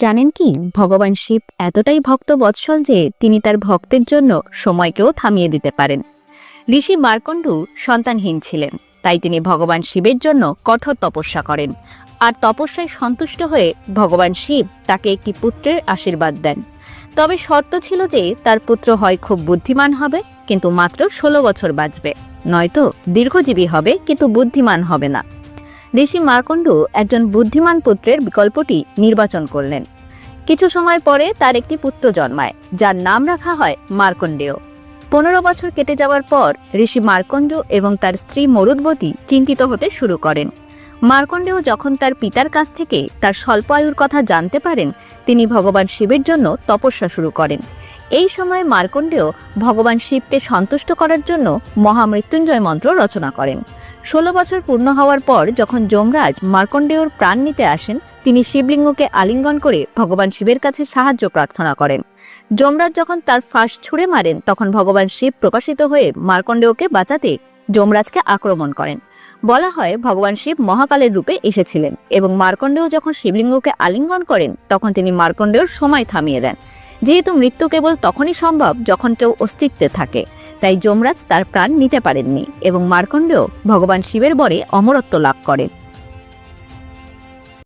জানেন কি? ভগবান শিব এতটাই ভক্ত বৎসল যে তিনি তার ভক্তের জন্য সময়কেও থামিয়ে দিতে পারেন। ঋষি মার্কণ্ডু সন্তানহীন ছিলেন, তাই তিনি ভগবান শিবের জন্য কঠোর তপস্যা করেন। আর তপস্যায় সন্তুষ্ট হয়ে ভগবান শিব তাকে একটি পুত্রের আশীর্বাদ দেন। তবে শর্ত ছিল যে তার পুত্র হয় খুব বুদ্ধিমান হবে, কিন্তু মাত্র ষোলো বছর বাঁচবে। নয়তো দীর্ঘজীবী হবে, কিন্তু বুদ্ধিমান হবে না। ঋষি মার্কণ্ডু একজন বুদ্ধিমান পুত্রের বিকল্পটি নির্বাচন করলেন। কিছু সময় পরে তার একটি পুত্র জন্মায়, যার নাম রাখা হয় মার্কণ্ডেয়। পনেরো বছর কেটে যাওয়ার পর ঋষি মার্কণ্ড এবং তার স্ত্রী মরুদ্বতী চিন্তিত হতে শুরু করেন। মার্কণ্ডেয় যখন তার পিতার কাছ থেকে তার স্বল্প আয়ুর কথা জানতে পারেন, তিনি ভগবান শিবের জন্য তপস্যা শুরু করেন। এই সময় মার্কণ্ডেয় ভগবান শিবকে সন্তুষ্ট করার জন্য মহামৃত্যুঞ্জয় মন্ত্র রচনা করেন। ষোলো বছর পূর্ণ হওয়ার পর যখন যমরাজ মার্কণ্ডেয়র প্রাণ নিতে আসেন, তিনি শিবলিঙ্গকে আলিঙ্গন করে ভগবান শিবের কাছে সাহায্য প্রার্থনা করেন। যমরাজ যখন তার ফাঁস ছুঁড়ে মারেন, তখন ভগবান শিব প্রকাশিত হয়ে মার্কণ্ডেয়কে বাঁচাতে যমরাজকে আক্রমণ করেন। বলা হয়, ভগবান শিব মহাকালের রূপে এসেছিলেন এবং মার্কণ্ডেয় যখন শিবলিঙ্গকে আলিঙ্গন করেন, তখন তিনি মার্কণ্ডেয়র সময় থামিয়ে দেন। যেহেতু মৃত্যু কেবল তখনই সম্ভব যখন কেউ অস্তিত্বে থাকে। তাই যমরাজ তার প্রাণ নিতে পারেননি এবং মার্কণ্ডেও ভগবান শিবের বরে অমরত্ব লাভ করেন